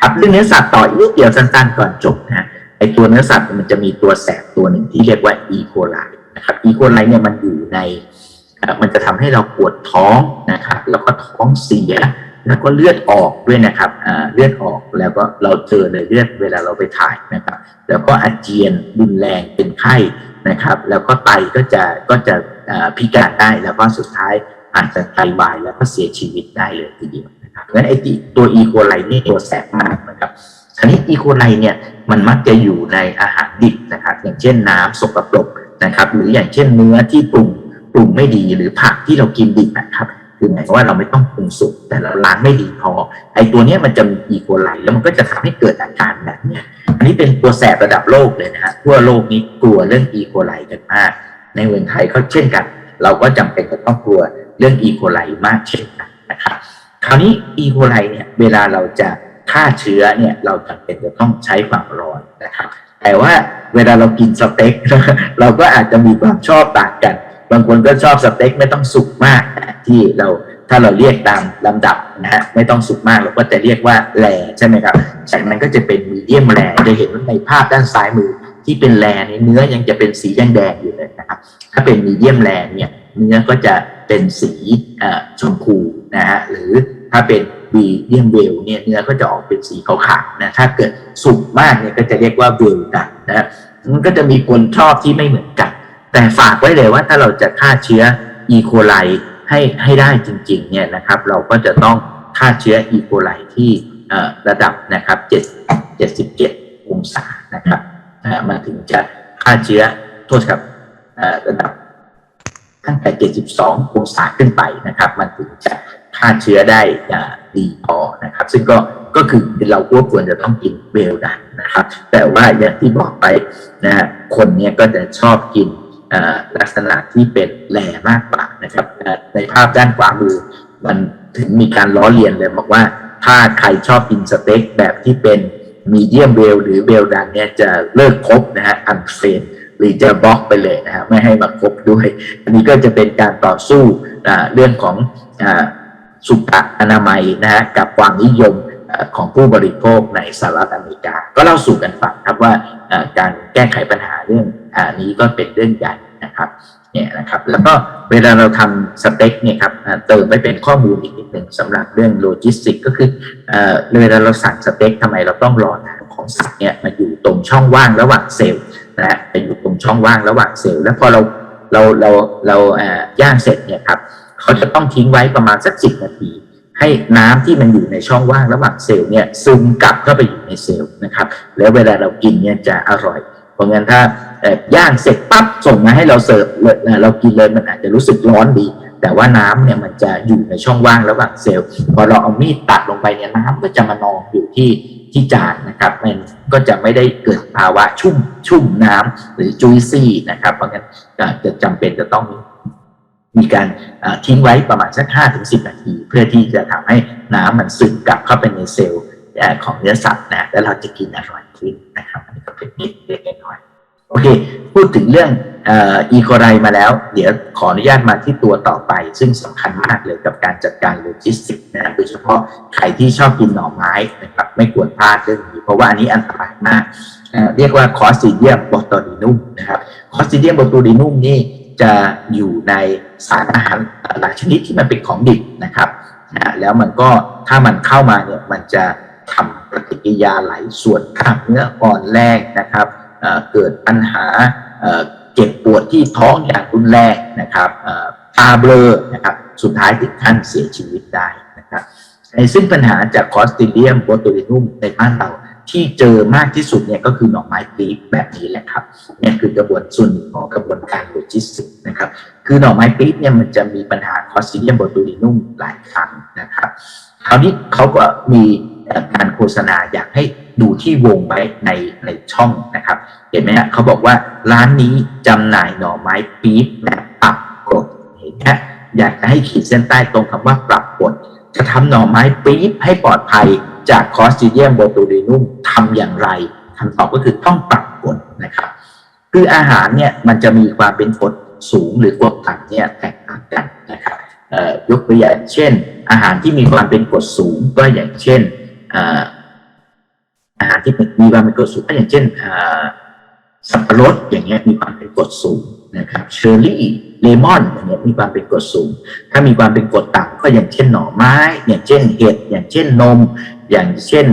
ครับเรื่องเนื้อสัตว์ต่ออีกเดียวสั้นๆก่อนจบนะฮะไอตัวเนื้อสัตว์มันจะมีตัวแสบตัวหนึ่งที่เรียกว่าอีโคไลนะครับอีโคไลเนี่ยมันอยู่ในมันจะทำให้เราปวดท้องนะครับ แล้วก็ท้องเสีย แล้วก็เลือดออกด้วยนะครับอ่าเลือดออกแล้วก็เราเจอเลยเลือดเวลาเราไปถ่ายนะครับ แล้วก็อาเจียนรุนแรงเป็นไข้นะครับ แล้วก็ไตก็จะก็จะอ่าพิการได้แล้วก็สุดท้ายอาจจะไตวายแล้วก็เสียชีวิตได้เลยทีเดียว เพราะฉะนั้นไอ้ตัวอีโคไลนี่ตัวแสบมากนะครับทีนี้อีโคไลเนี่ยมันมักจะอยู่ในอาหารดิบนะครับอย่างเช่นน้ำสกปรกนะครับ หรืออย่างเช่นเนื้อที่ปรุงปรุงไม่ดีหรือผักที่เรากินดิบนะครับคือหมายว่าเราไม่ต้องปรุงสุกแต่เราล้างไม่ดีพอ ไอตัวเนี้ยมันจะมีอีโคไลแล้วมันก็จะทำให้เกิดอาการแบบเนี้ยอันนี้เป็นตัวแสบระดับโลกเลยนะฮะทั่วโลกนี้กลัวเรื่องอีโคไลกันมาก ในเมืองไทยก็เช่นกัน เราก็จำเป็นจะต้องกลัวเรื่องอีโคไลมากเช่นกันนะครับ คราวนี้อีโคไลเนี่ยเวลาเราจะฆ่าเชื้อเนี่ยเราจำเป็นจะต้องใช้ความร้อนนะครับ แต่ว่าเวลาเรากินสเต็กเราก็อาจจะมีความชอบต่างกัน บางคนก็ชอบสเต็กไม่ต้องสุกมากที่เราถ้าเราเรียกตามลำดับนะฮะไม่ต้องสุกมากเราก็จะเรียกว่าแรใช่ไหมครับจากนั้นก็จะเป็นมีเดียมแรจะเห็นว่าในภาพด้านซ้ายมือที่เป็นแรในเนื้อยังจะเป็นสีแดงๆอยู่เลยนะครับ ถ้าเป็นมีเดียมแรเนี่ย เนื้อก็จะเป็นสีชมพูนะฮะหรือถ้าเป็นมีเดียมเวลเนี่ยเนื้อก็จะออกเป็นสีขาวๆนะถ้าเกิดสุกมากเนี่ยก็จะเรียกว่าเวลดันนะฮะมันก็จะมีคนชอบที่ไม่เหมือนกัน แต่ฝากไว้เลยว่าถ้าเราจะฆ่าเชื้ออีโคไลให้ให้ได้จริงๆเนี่ยนะครับ เราก็จะต้องฆ่าเชื้ออีโคไลที่ระดับนะครับ7 77องศานะครับอ่ามันถึงจะฆ่าเชื้อโทษครับระดับ ตั้งแต่ 72 องศาขึ้นไปนะครับ มันถึงจะฆ่าเชื้อได้ดีพอนะครับ ซึ่งก็ก็คือเราก็ควรจะต้องกินเวลดันนะครับ แต่ว่าอย่างที่บอกไปนะฮะคนเนี้ยก็จะชอบกินลักษณะที่เป็นแหล่มากกว่านะครับ ในภาพด้านขวามือ มันถึงมีการล้อเลียนเลยบอกว่าถ้าใครชอบกินสเต็กแบบที่เป็นมีเดียมเวลหรือเวลดันเนี่ยจะเลิกคบนะฮะอันเฟน หรือจะบล็อกไปเลยนะฮะไม่ให้มาคบด้วย อันนี้ก็จะเป็นการต่อสู้เรื่องของอสุขอนามัยนะฮะกับความนิยมอของผู้บริโภคในสหรัฐอเมริกา ก็เล่าสู่กันฟังครับว่าการแก้ไขปัญหาเรื่องอานี้ก็เป็นเรื่องใหญ่นะครับเนี่ยนะครับแล้วก็เวลาเราทำสเต็กเนี่ยครับเติมไว้เป็นข้อมูลอีกนิดหนึ่งสำหรับเรื่องโลจิสติกก็คือเวลาเราสั่งสเต็กทำไมเราต้องรอของสัตว์เนี่ยมาอยู่ตรงช่องว่างระหว่างเซลล์ นะฮะไปอยู่ตรงช่องว่างระหว่างเซลล์แล้วพอเราเราเราเราเอ่อย่างเสร็จเนี่ยครับเขาจะต้องทิ้งไว้ประมาณสักสิบนาที ให้น้ำที่มันอยู่ในช่องว่างระหว่างเซลล์เนี่ยซึมกลับเข้าไปอยู่ในเซลล์นะครับ แล้วเวลาเรากินเนี่ยจะอร่อย เพราะงั้นถ้าเอ่อย่างเสร็จปั๊บส่งมาให้เราเสิร์ฟเลยเอ่อเรากินเลยมันอาจจะรู้สึกร้อนดี แต่ว่าน้ำเนี่ยมันจะอยู่ในช่องว่างระหว่างเซลล์พอเราเอามีดตัดลงไปเนี่ยน้ำก็จะมานองอยู่ที่ ที่จานนะครับมันก็จะไม่ได้เกิดภาวะชุ่มชุ่มน้ำหรือจุยซี่นะครับ เพราะงั้นจะจำเป็นจะต้องมีการทิ้งไว้ประมาณสักห้าถึงสิบนาที เพื่อที่จะทำให้น้ำมันซึมกลับเข้าไปในเซลล์ของเนื้อสัตว์นะแล้วเราจะกินอร่อยขึ้นนะครับอันนี้ก็เป็นนิดเล็กน้อยโอเค พูดถึงเรื่อง อีโคไรมาแล้ว เดี๋ยวขออนุญาตมาที่ตัวต่อไป ซึ่งสำคัญมากเลยกับการจัดการโลจิสติกส์นะโดยเฉพาะใครที่ชอบกินหน่อไม้นะครับไม่ควรพลาดเรื่องนี้เพราะว่าอันนี้อันตรายมาก เรียกว่าคอสซิเดียมบอตอดินุมนะครับคอสซิเดียมบอตอดินุมนี่จะอยู่ในสารอาหารหลายชนิดที่มันเป็นของดิบนะครับนะแล้วมันก็ถ้ามันเข้ามาเนี่ยมันจะทำปฏิกิริยาหลายส่วนกล้ามเนื้ออ่อนแรงนะครับเกิดปัญหา เจ็บปวดที่ท้องอย่างรุนแรงนะครับตาเบลอนะครับสุดท้ายถึงขั้นเสียชีวิตได้นะครับในซึ่งปัญหาจากคอสติเลียมโบตูลินุมในบ้านเราที่เจอมากที่สุดเนี่ยก็คือหน่อไม้ปลีบแบบนี้แหละครับเนี่ยคือกระบวนส่วนของกระบวนการโลจิสติกนะครับ คือหน่อไม้ปลีบเนี่ยมันจะมีปัญหาคอสติเลียมโบตูลินุมหลายครั้งนะครับคราวนี้เขาก็มีการโฆษณาอยากให้ ดูที่วงไว้ในในช่องนะครับ เห็นไหมฮะเขาบอกว่าร้านนี้จำหน่ายหน่อไม้ปี๊บแบบปรับกฎเห็นไหมอยากจะให้ขีดเส้นใต้ตรงคำว่าปรับกฎจะทำหน่อไม้ปี๊บให้ปลอดภัยจากคอสติเดียมโบตูดินุ่มทำอย่างไรคำตอบก็คือต้องปรับกฎนะครับ คืออาหารเนี่ยมันจะมีความเป็นกดสูงหรือกดต่ำเนี่ยแตกต่างกันนะครับยกตัวอย่างเช่น อาหารที่มีความเป็นกดสูงก็อย่างเช่น ที่มีความเป็นกรดสูงอย่างเช่นสับปะรดอย่างเงี้ยมีความเป็นกรดสูงนะครับเชอร์รี่เลมอนอย่างเงี้ยมีความเป็นกรดสูง ถ้ามีความเป็นกรดต่ำก็อย่างเช่นหน่อไม้ อย่างเช่นเห็ดอย่างเช่นนม อย่างเช่น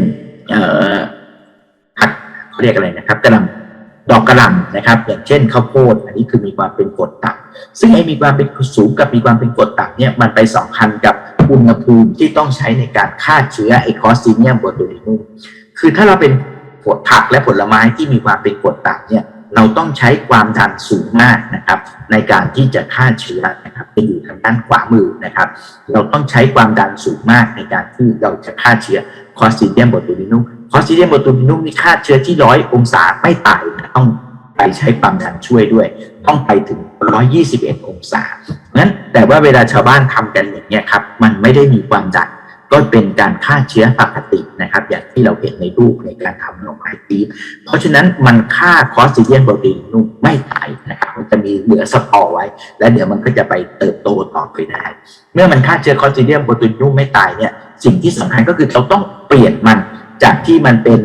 ผักเขาเรียกอะไรนะครับกระลำดอกกระลำนะครับ อย่างเช่นข้าวโพดอันนี้คือมีความเป็นกรดต่ำซึ่งไอ้มีความเป็นสูงกับมีความเป็นกรดต่ำเนี่ยมันไปสัมพันธ์กับอุณหภูมิที่ต้องใช้ในการฆ่าเชื้อไอคอสซิเนียมโบตูลินุม คือถ้าเราเป็นผลผักและผลไม้ที่มีความเป็นกรดต่ำเนี่ยเราต้องใช้ความดันสูงมากนะครับ ในการที่จะฆ่าเชื้อนะครับจะอยู่ทางด้านขวามือนะครับ เราต้องใช้ความดันสูงมากในการที่เราจะฆ่าเชื้อคอสซิเดียมโบตูลินุมคอสซิเดียมโบตูลินุมนี่ฆ่าเชื้อที่ร้อยองศาไม่ตายนะต้องไปใช้ความดันช่วยด้วย ต้องไปถึง 121 องศางั้นแต่ว่าเวลาชาวบ้านทำกันอย่างนี้ยครับ มันไม่ได้มีความดัน ก็เป็นการฆ่าเชื้อปกตินะครับ อย่างที่เราเห็นในรูปในการทำหน่อไม้ปี๊บเพราะฉะนั้นมันฆ่าคอสซิเดียนโปรตีนุ่มไม่ตายนะครับมันจะมีเหลือสปอร์ไว้ และเดี๋ยวมันก็จะไปเติบโตต่อไปได้เมื่อมันฆ่าเชื้อคอสซิเดียมโปรตีนุ่มไม่ตายเนี่ยสิ่งที่สำคัญก็คือเราต้องเปลี่ยนมันจากที่มันเป็น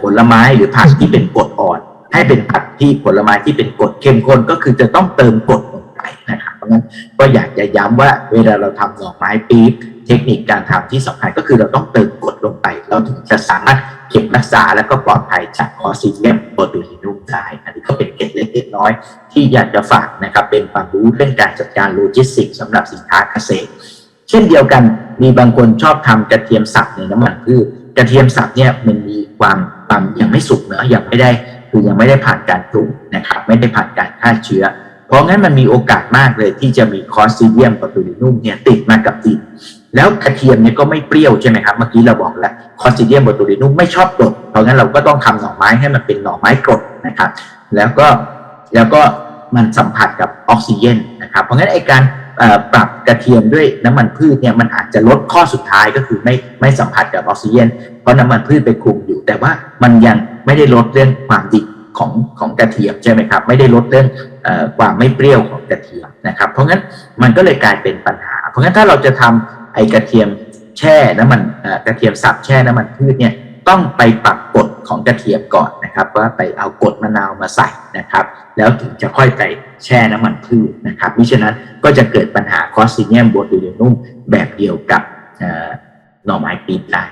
ผลไม้หรือผักที่เป็นกรดอ่อน ให้เป็นผักที่ผลไม้ที่เป็นกรดเข้มข้นก็คือจะต้องเติมกรดลงไปนะครับเพราะงั้นก็อยากจะย้ำว่าเวลาเราทำหน่อไม้ปี๊บ เทคนิคการทำที่สำคัญก็คือเราต้องเติมกดลงไป เราถึงจะสามารถเก็บรักษาและก็ปลอดภัยจากคอซิเดียมโบตูลินุมได้อันนี้ก็เป็นเกร็ดเล็กเล็กน้อย ที่อยากจะฝากนะครับเป็นความรู้เรื่องการจัดการโลจิสติกส์สำหรับสินค้าเกษตร เช่นเดียวกันมีบางคนชอบทำกระเทียมสับในน้ำมันพืชกระเทียมสับเนี่ยมันมีความความยังไม่สุกเนอะยังไม่ได้คือยังไม่ได้ผ่านการปรุงนะครับไม่ได้ผ่านการฆ่าเชื้อ เพราะงั้นมันมีโอกาสมากเลยที่จะมีคอสซิเดียมโบตูลินุมเนี่ยติดมากับดิน แล้วกระเทียมเนี่ยก็ไม่เปรี้ยวใช่ไหมครับเมื่อกี้เราบอกแล้วคอสซิเดียมโบตูลินุมไม่ชอบกรดเพราะงั้นเราก็ต้องทำหน่อไม้ให้มันเป็นหน่อไม้กรดนะครับ แล้วก็แล้วก็มันสัมผัสกับออกซิเจนนะครับ เพราะงั้นไอการปรับกระเทียมด้วยน้ำมันพืชเนี่ยมันอาจจะลดข้อสุดท้ายก็คือไม่ไม่สัมผัสกับออกซิเจนเพราะน้ำมันพืชไปคุมอยู่ แต่ว่ามันยังไม่ได้ลดเรื่องความดิบของของกระเทียมใช่ไหมครับ ไม่ได้ลดเรื่องความไม่เปรี้ยวของกระเทียมนะครับ เพราะงั้นมันก็เลยกลายเป็นปัญหา เพราะงั้นถ้าเราจะทำ ไอกระเทียมแช่น้ำมันกระเทียมสับแช่น้ำมันพืชเนี่ยต้องไปปรับกฎของกระเทียมก่อนนะครับ ว่าไปเอากรดมะนาวมาใส่นะครับ แล้วถึงจะค่อยไปแช่น้ำมันพืชนะครับมิฉะนั้นก็จะเกิดปัญหาคอสซิเนียมโบตูลินุ่มแบบเดียวกับหน่อไม้ปีนได้